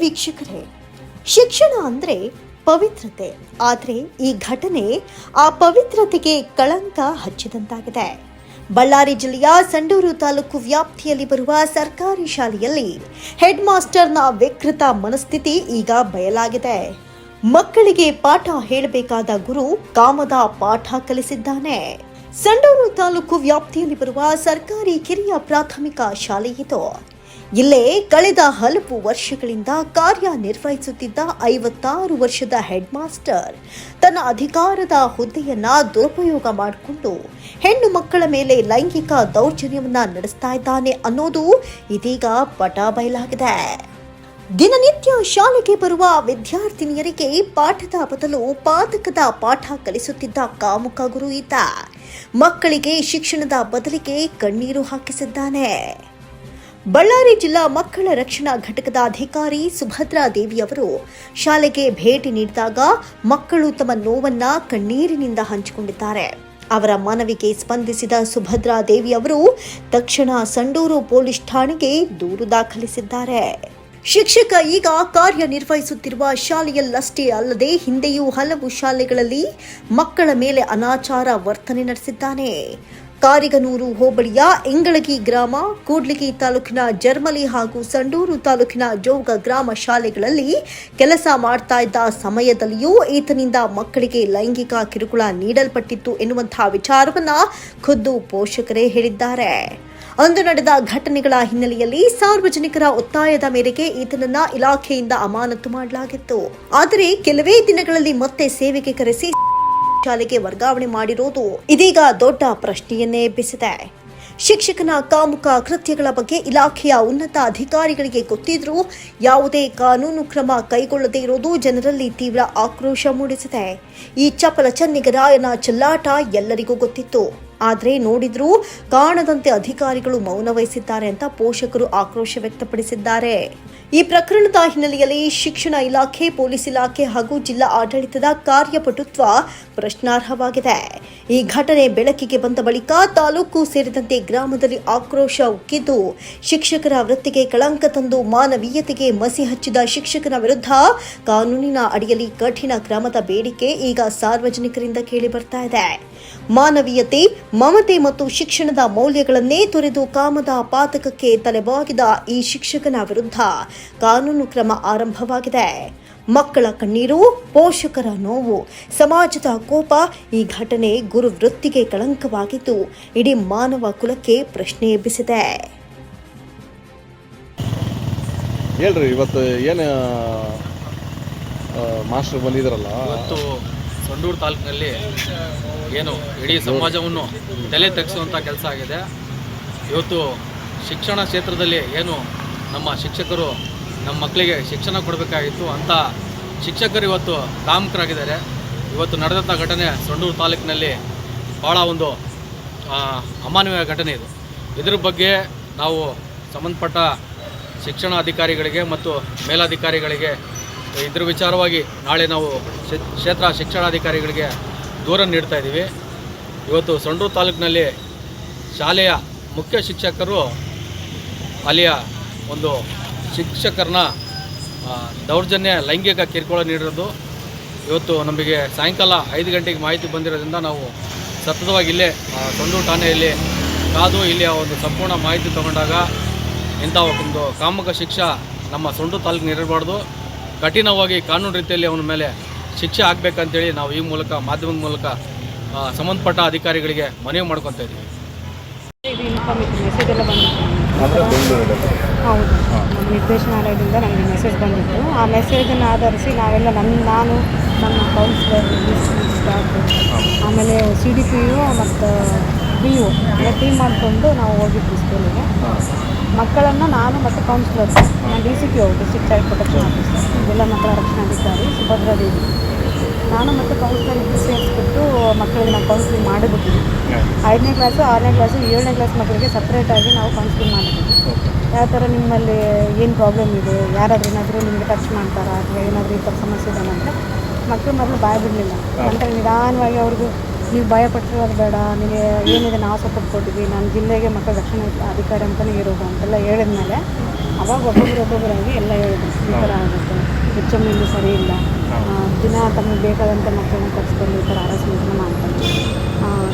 ವೀಕ್ಷಕರೇ, ಶಿಕ್ಷಣ ಅಂದ್ರೆ ಪವಿತ್ರತೆ. ಆದರೆ ಈ ಘಟನೆ ಆ ಪವಿತ್ರತೆಗೆ ಕಳಂಕ ಹಚ್ಚಿದಂತಾಗಿದೆ. ಬಳ್ಳಾರಿ ಜಿಲ್ಲೆಯ ಸಂಡೂರು ತಾಲೂಕು ವ್ಯಾಪ್ತಿಯಲ್ಲಿ ಬರುವ ಸರ್ಕಾರಿ ಶಾಲೆಯಲ್ಲಿ ಹೆಡ್ ಮಾಸ್ಟರ್ನ ವಿಕೃತ ಮನಸ್ಥಿತಿ ಈಗ ಬಯಲಾಗಿದೆ. ಮಕ್ಕಳಿಗೆ ಪಾಠ ಹೇಳಬೇಕಾದ ಗುರು ಕಾಮದ ಪಾಠ ಕಲಿಸಿದ್ದಾನೆ. ಸಂಡೂರು ತಾಲೂಕು ವ್ಯಾಪ್ತಿಯಲ್ಲಿ ಬರುವ ಸರ್ಕಾರಿ ಕಿರಿಯ ಪ್ರಾಥಮಿಕ ಶಾಲೆ ಇದು. ಇಲ್ಲೇ ಕಳೆದ ಹಲವು ವರ್ಷಗಳಿಂದ ಕಾರ್ಯನಿರ್ವಹಿಸುತ್ತಿದ್ದ ಐವತ್ತಾರು ವರ್ಷದ ಹೆಡ್ ಮಾಸ್ಟರ್ ತನ್ನ ಅಧಿಕಾರದ ಹುದ್ದೆಯನ್ನ ದುರುಪಯೋಗ ಮಾಡಿಕೊಂಡು ಹೆಣ್ಣು ಮಕ್ಕಳ ಮೇಲೆ ಲೈಂಗಿಕ ದೌರ್ಜನ್ಯವನ್ನ ನಡೆಸ್ತಾ ಇದ್ದಾನೆ ಅನ್ನೋದು ಇದೀಗ ಪಟ ಬಯಲಾಗಿದೆ. ದಿನನಿತ್ಯ ಶಾಲೆಗೆ ಬರುವ ವಿದ್ಯಾರ್ಥಿನಿಯರಿಗೆ ಪಾಠದ ಬದಲು ಪಾತಕದ ಪಾಠ ಕಲಿಸುತ್ತಿದ್ದ ಕಾಮುಕ ಗುರು ಈತ. ಮಕ್ಕಳಿಗೆ ಶಿಕ್ಷಣದ ಬದಲಿಗೆ ಕಣ್ಣೀರು ಹಾಕಿಸಿದ್ದಾನೆ. ಬಳ್ಳಾರಿ ಜಿಲ್ಲಾ ಮಕ್ಕಳ ರಕ್ಷಣಾ ಘಟಕದ ಅಧಿಕಾರಿ ಸುಭದ್ರಾ ದೇವಿಯವರು ಶಾಲೆಗೆ ಭೇಟಿ ನೀಡಿದಾಗ ಮಕ್ಕಳು ತಮ್ಮ ನೋವನ್ನ ಕಣ್ಣೀರಿನಿಂದ ಹಂಚಿಕೊಂಡಿದ್ದಾರೆ. ಅವರ ಮನವಿಗೆ ಸ್ಪಂದಿಸಿದ ಸುಭದ್ರಾ ದೇವಿ ಅವರು ತಕ್ಷಣ ಸಂಡೂರು ಪೊಲೀಸ್ ಠಾಣೆಗೆ ದೂರು ದಾಖಲಿಸಿದ್ದಾರೆ. ಶಿಕ್ಷಕ ಈಗ ಕಾರ್ಯನಿರ್ವಹಿಸುತ್ತಿರುವ ಶಾಲೆಯಲ್ಲಷ್ಟೇ ಅಲ್ಲದೆ ಹಿಂದೆಯೂ ಹಲವು ಶಾಲೆಗಳಲ್ಲಿ ಮಕ್ಕಳ ಮೇಲೆ ಅನಾಚಾರ ವರ್ತನೆ ನಡೆಸಿದ್ದಾನೆ. ಕಾರಿಗನೂರು ಹೋಬಳಿಯ ಇಂಗಳಗಿ ಗ್ರಾಮ, ಕೂಡ್ಲಿಗಿ ತಾಲೂಕಿನ ಜರ್ಮಲಿ ಹಾಗೂ ಸಂಡೂರು ತಾಲೂಕಿನ ಜೋಗ ಗ್ರಾಮ ಶಾಲೆಗಳಲ್ಲಿ ಕೆಲಸ ಮಾಡ್ತಾ ಇದ್ದ ಸಮಯದಲ್ಲಿಯೂ ಈತನಿಂದ ಮಕ್ಕಳಿಗೆ ಲೈಂಗಿಕ ಕಿರುಕುಳ ನೀಡಲ್ಪಟ್ಟಿತ್ತು ಎನ್ನುವಂತಹ ವಿಚಾರವನ್ನ ಖುದ್ದು ಪೋಷಕರೇ ಹೇಳಿದ್ದಾರೆ. ಅಂದು ನಡೆದ ಘಟನೆಗಳ ಹಿನ್ನೆಲೆಯಲ್ಲಿ ಸಾರ್ವಜನಿಕರ ಒತ್ತಾಯದ ಮೇರೆಗೆ ಈತನನ್ನ ಇಲಾಖೆಯಿಂದ ಅಮಾನತು ಮಾಡಲಾಗಿತ್ತು. ಆದರೆ ಕೆಲವೇ ದಿನಗಳಲ್ಲಿ ಮತ್ತೆ ಸೇವೆಗೆ ಕರೆಸಿ ಶಾಲೆಗೆ ವರ್ಗಾವಣೆ ಮಾಡಿರುವುದು ಇದೀಗ ದೊಡ್ಡ ಪ್ರಶ್ನೆಯನ್ನೇ ಎಬ್ಬಿಸಿದೆ. ಶಿಕ್ಷಕನ ಕಾಮುಕ ಕೃತ್ಯಗಳ ಬಗ್ಗೆ ಇಲಾಖೆಯ ಉನ್ನತ ಅಧಿಕಾರಿಗಳಿಗೆ ಗೊತ್ತಿದ್ರೂ ಯಾವುದೇ ಕಾನೂನು ಕ್ರಮ ಕೈಗೊಳ್ಳದೇ ಇರೋದು ಜನರಲ್ಲಿ ತೀವ್ರ ಆಕ್ರೋಶ ಮೂಡಿಸಿದೆ. ಈ ಚಪಲ ಚನ್ನಿಗರಾಯನ ಚಲ್ಲಾಟ ಎಲ್ಲರಿಗೂ ಗೊತ್ತಿತ್ತು. ಆದರೆ ನೋಡಿದ್ರೂ ಕಾಣದಂತೆ ಅಧಿಕಾರಿಗಳು ಮೌನ ವಹಿಸಿದ್ದಾರೆ ಅಂತ ಪೋಷಕರು ಆಕ್ರೋಶ ವ್ಯಕ್ತಪಡಿಸಿದ್ದಾರೆ. ಈ ಪ್ರಕರಣದ ಹಿನ್ನೆಲೆಯಲ್ಲಿ ಶಿಕ್ಷಣ ಇಲಾಖೆ, ಪೊಲೀಸ್ ಇಲಾಖೆ ಹಾಗೂ ಜಿಲ್ಲಾ ಆಡಳಿತದ ಕಾರ್ಯಪಟುತ್ವ ಪ್ರಶ್ನಾರ್ಹವಾಗಿದೆ. ಈ ಘಟನೆ ಬೆಳಕಿಗೆ ಬಂದ ಬಳಿಕ ತಾಲೂಕು ಸೇರಿದಂತೆ ಗ್ರಾಮದಲ್ಲಿ ಆಕ್ರೋಶ ಉಕ್ಕಿದ್ದು, ಶಿಕ್ಷಕರ ವೃತ್ತಿಗೆ ಕಳಂಕ ತಂದು ಮಾನವೀಯತೆಗೆ ಮಸಿ ಹಚ್ಚಿದ ಶಿಕ್ಷಕನ ವಿರುದ್ಧ ಕಾನೂನಿನ ಅಡಿಯಲ್ಲಿ ಕಠಿಣ ಕ್ರಮದ ಬೇಡಿಕೆ ಈಗ ಸಾರ್ವಜನಿಕರಿಂದ ಕೇಳಿ ಬರ್ತಾ ಇದೆ. ಮಾನವೀಯತೆ ಮಮತೆ ಮತ್ತು ಶಿಕ್ಷಣದ ಮೌಲ್ಯಗಳನ್ನೇ ತೊರೆದು ಕಾಮದ ಪಾತಕಕ್ಕೆ ತಲೆಬಾಗಿದ ಈ ಶಿಕ್ಷಕನ ವಿರುದ್ಧ ಕಾನೂನು ಕ್ರಮ ಆರಂಭವಾಗಿದೆ. ಮಕ್ಕಳ ಕಣ್ಣೀರು ಪೋಷಕರ ನೋವು ಸಮಾಜದ ಕೋಪ ಈ ಘಟನೆ ಗುರು ವೃತ್ತಿಗೆ ಕಳಂಕವಾಗಿದ್ದು ಇಡೀ ಮಾನವ ಕುಲಕ್ಕೆ ಪ್ರಶ್ನೆ ಎಬ್ಬಿಸಿದೆ. ಹೇಳ್ರಿ ಇವತ್ತು ಏನು ಮಾಸ್ಟರ್ ಬಂದಿದ್ರಲ್ಲ ಇವತ್ತು ಸಂಡೂರು ತಾಲೂಕಿನಲ್ಲಿ ಏನು ಇಡೀ ಸಮಾಜವನ್ನು ತಲೆ ತಗ್ಗಿಸುವಂಥ ಕೆಲಸ ಆಗಿದೆ. ಇವತ್ತು ಶಿಕ್ಷಣ ಕ್ಷೇತ್ರದಲ್ಲಿ ಏನು ನಮ್ಮ ಶಿಕ್ಷಕರು ನಮ್ಮ ಮಕ್ಕಳಿಗೆ ಶಿಕ್ಷಣ ಕೊಡಬೇಕಾಗಿತ್ತು ಅಂಥ ಶಿಕ್ಷಕರು ಇವತ್ತು ಕಾಮಕರಾಗಿದ್ದಾರೆ. ಇವತ್ತು ನಡೆದಂಥ ಘಟನೆ ಸಂಡೂರು ತಾಲೂಕಿನಲ್ಲಿ ಭಾಳ ಒಂದು ಅಮಾನವೀಯ ಘಟನೆ ಇದು. ಇದ್ರ ಬಗ್ಗೆ ನಾವು ಸಂಬಂಧಪಟ್ಟ ಶಿಕ್ಷಣ ಅಧಿಕಾರಿಗಳಿಗೆ ಮತ್ತು ಮೇಲಾಧಿಕಾರಿಗಳಿಗೆ, ಇದ್ರ ವಿಚಾರವಾಗಿ ನಾಳೆ ನಾವು ಕ್ಷೇತ್ರ ಶಿಕ್ಷಣಾಧಿಕಾರಿಗಳಿಗೆ ದೂರ ನೀಡ್ತಾ ಇದ್ದೀವಿ. ಇವತ್ತು ಸಂಡೂರು ತಾಲೂಕಿನಲ್ಲಿ ಶಾಲೆಯ ಮುಖ್ಯ ಶಿಕ್ಷಕರು ಅಲ್ಲಿಯ ಒಂದು ಶಿಕ್ಷಕರನ್ನ ದೌರ್ಜನ್ಯ, ಲೈಂಗಿಕ ಕಿರುಕುಳ ನೀಡಿರೋದು. ಇವತ್ತು ನಮಗೆ ಸಾಯಂಕಾಲ ಐದು ಗಂಟೆಗೆ ಮಾಹಿತಿ ಬಂದಿರೋದ್ರಿಂದ ನಾವು ಸತತವಾಗಿ ಇಲ್ಲೇ ಸೊಂಡೂರು ಸಂಡೂರು ಠಾಣೆಯಲ್ಲಿ ಕಾದು ಇಲ್ಲಿ ಒಂದು ಸಂಪೂರ್ಣ ಮಾಹಿತಿ ತಗೊಂಡಾಗ ಇಂಥ ಒಂದು ಕಾಮಕ ಶಿಕ್ಷೆ ನಮ್ಮ ಸೊಂಡು ತಾಲೂಕಿನ ಇರಬಾರ್ದು ಕಠಿಣವಾಗಿ ಕಾನೂನು ರೀತಿಯಲ್ಲಿ ಅವನ ಮೇಲೆ ಶಿಕ್ಷೆ ಆಗಬೇಕಂತೇಳಿ ನಾವು ಈ ಮೂಲಕ ಮಾಧ್ಯಮದ ಮೂಲಕ ಸಂಬಂಧಪಟ್ಟ ಅಧಿಕಾರಿಗಳಿಗೆ ಮನವಿ ಮಾಡ್ಕೊತಾ ಇದ್ದೀವಿ. ಹೌದು. ನಿರ್ದೇಶನಾಲಯದಿಂದ ನಮಗೆ ಮೆಸೇಜ್ ಬಂದಿತ್ತು. ಆ ಮೆಸೇಜನ್ನು ಆಧರಿಸಿ ನಾವೆಲ್ಲ ನನ್ನ ನಾನು ನಮ್ಮ ಕೌನ್ಸಿಲರ್ ಸ್ಟಾಫ್ ಆಮೇಲೆ ಸಿ ಡಿ ಪಿ ಯು ಮತ್ತು ಬಿ ಯು ಎಲ್ಲ ಟೀಮ್ ಮಾಡಿಕೊಂಡು ನಾವು ಹೋಗಿದ್ವಿ ಸ್ಕೂಲಿಗೆ ಮಕ್ಕಳನ್ನು ನಾನು ಮತ್ತು ಕೌನ್ಸಿಲರ್ಸ್ ನಾನು ಡಿ ಸಿ ಪಿ ಅವರು ಡಿಸ್ಟ್ರಿಕ್ಟ್ ಚೈಲ್ಡ್ ಪ್ರೊಟೆಕ್ಷನ್ ಆಫೀಸರ್ ಜಿಲ್ಲಾ ಮಕ್ಕಳ ರಕ್ಷಣಾಧಿಕಾರಿ ಸುಭದ್ರಾ ದೇವಿ. ನಾನು ಮತ್ತು ಕೌನ್ಸಿಲರ್ ಇಬ್ಬರು ಸೇರಿಸ್ಬಿಟ್ಟು ಮಕ್ಕಳಿಗೆ ನಾವು ಕೌನ್ಸಿಲಿಂಗ್ ಮಾಡಿಬಿಟ್ಟಿದ್ವಿ ಐದನೇ ಕ್ಲಾಸು ಆರನೇ ಕ್ಲಾಸು ಏಳನೇ ಕ್ಲಾಸ್ ಮಕ್ಕಳಿಗೆ ಸಪ್ರೇಟಾಗಿ ನಾವು ಕೌನ್ಸಿಲಿಂಗ್ ಮಾಡಿದ್ದೀವಿ ಯಾವ ಥರ ನಿಮ್ಮಲ್ಲಿ ಏನು ಪ್ರಾಬ್ಲಮ್ ಇದೆ ಯಾರಾದರೂ ಏನಾದರೂ ನಿಮಗೆ ಟಚ್ ಮಾಡ್ತಾರಾ ಅಥವಾ ಏನಾದರೂ ಈ ಥರ ಸಮಸ್ಯೆ ಇದೆ ಅಂದರೆ ಮಕ್ಕಳು ಮೊದಲು ಬಾಯ್ ಬಿಡಲಿಲ್ಲ. ನಂತರ ನಿಧಾನವಾಗಿ ಅವ್ರಿಗೂ ನೀವು ಭಯ ಪಟ್ಟಿರೋದು ಬೇಡ ನಿಮಗೆ ಏನಿದೆ ನಾವು ಸಪೋರ್ಟ್ ಕೊಟ್ಟಿದ್ವಿ ನಾನು ಜಿಲ್ಲೆಗೆ ಮಕ್ಕಳ ರಕ್ಷಣೆ ಅಧಿಕಾರಿ ಅಂತಲೇ ಇರೋದು ಅಂತೆಲ್ಲ ಹೇಳಿದ್ಮೇಲೆ ಅವಾಗ ಒಬ್ಬೊಬ್ಬರು ಒಬ್ಬೊಬ್ಬರಾಗಿ ಎಲ್ಲ ಹೇಳಿದ್ರು ಈ ಥರ ಆಗುತ್ತೆ ಹೆಚ್ಚು ಎಂ ಇಲ್ಲಿ. ಸರಿ ಇಲ್ಲ ದಿನ ತಮಗೆ ಬೇಕಾದಂಥ ಮಕ್ಕಳನ್ನ ಕರೆಸ್ಕೊಂಡು ಈ ಥರ ಹರಾಸ್ಮೆಂಟ್ನ ಮಾಡ್ತಾರೆ.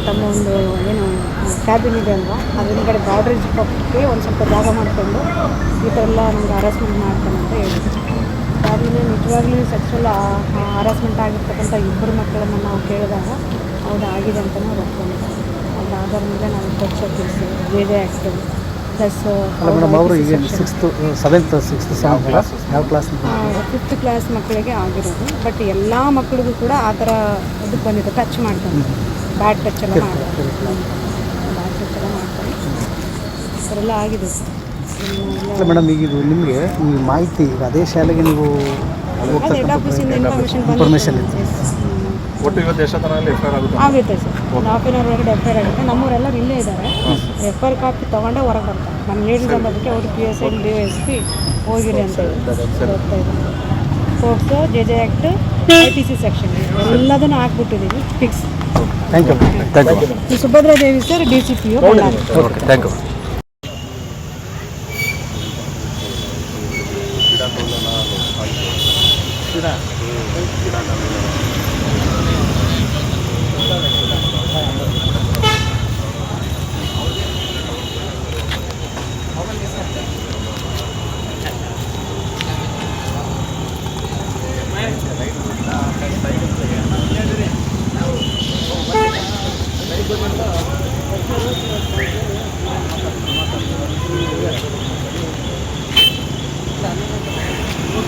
ತಮ್ಮ ಒಂದು ಏನು ಕ್ಯಾಬಿನ್ ಇದೆ ಅಲ್ವಾ ಅದ್ರ ಕಡೆ ಬಾರ್ಡ್ರೇಜ್ ಪಕ್ಕಕ್ಕೆ ಒಂದು ಸ್ವಲ್ಪ ಜಾಗ ಮಾಡಿಕೊಂಡು ಈ ಥರ ಎಲ್ಲ ನಮ್ಗೆ ಹರಾಸ್ಮೆಂಟ್ ಮಾಡ್ತಾನೆ ಅಂತ ಹೇಳಿದ್ರು. ಅದಾದಮೇಲೆ ನಿಜವಾಗ್ಲೂ ಸೆಕ್ಸುವಲ್ ಹರಾಸ್ಮೆಂಟ್ ಆಗಿರ್ತಕ್ಕಂಥ ಇಬ್ಬರು ಮಕ್ಕಳನ್ನು ನಾವು ಕೇಳಿದಾಗ ಹೌದು ಆಗಿದೆ ಅಂತಲೂ ಅವ್ರು ಒಪ್ಕೊಂಡಿದ್ದಾರೆ. ಅದಾದ ಮೇಲೆ ನಾನು ಕೊಚ್ಚ ತಿಳಿಸಿ J J act plus madam ಅವರು ಈಗ ಸಿಕ್ಸ್ತು ಸೆವೆಂತ್ ಸಿಕ್ಸ್ತ್ ಸೆವೆಂತ್ ಯಾವ ಕ್ಲಾಸ್ ಫಿಫ್ತ್ ಕ್ಲಾಸ್ ಮಕ್ಕಳಿಗೆ ಆಗಿರೋದು. ಬಟ್ ಎಲ್ಲ ಮಕ್ಕಳಿಗೂ ಕೂಡ ಆ ಥರ ಇದು ಬಂದಿದೆ. ಟಚ್ ಮಾಡ್ತಾರೆ. ಬ್ಯಾಡ್ ಟಚ್ ಎಲ್ಲ ಮಾಡ್ತಾರೆ. ಬ್ಯಾಡ್ ಟಚ್ ಎಲ್ಲ ಮಾಡ್ತಾರೆ. ಈ ಥರ ಎಲ್ಲ ಆಗಿದೆ. ಸರ್ ಮೇಡಮ್ ಈಗ ಇದು ನಿಮಗೆ ಈ ಮಾಹಿತಿ ಈಗ ಅದೇ ಶಾಲೆಗೆ ನೀವು ಇನ್ಫಾರ್ಮೇಶನ್ ಇನ್ಫಾರ್ಮೇಶನ್ ಆಫೀಸಿಂದ ಇನ್ಫಾರ್ಮೇಷನ್ Information ಬಂದಿದೆ. ಒಟ್ಟು ಇವತ್ತು ಎಷ್ಟೊತ್ತನಲ್ಲಿ ಎಫ್ ಐ ಆರ್ ಆಗುತ್ತೆ? ಆಗುತ್ತೆ ಸರ್. ಒಂದು ಹಾಫ್ ಆನ್ ಅವರ್ ಒಳಗಡೆ ಎಫ್ ಐ ಆರ್ ಆಗುತ್ತೆ. ನಮ್ಮವರೆಲ್ಲರೂ ಇಲ್ಲೇ ಇದ್ದಾರೆ. ಎಫ್ ಐ ಆರ್ ಕಾಪಿ ತೊಗೊಂಡೆ ಹೊರಗೆ ಬರ್ತಾರೆ. ನಾನು ಹೇಳಿದ ಅನ್ನೋದಕ್ಕೆ ಅವ್ರು P S I D S P ಹೋಗಿರಿ ಅಂತ sports J J act I T C section ಎಲ್ಲದನ್ನು ಹಾಕ್ಬಿಟ್ಟಿದ್ದೀವಿ fix thank you thank you Subhadra Devi sir D C P U thank you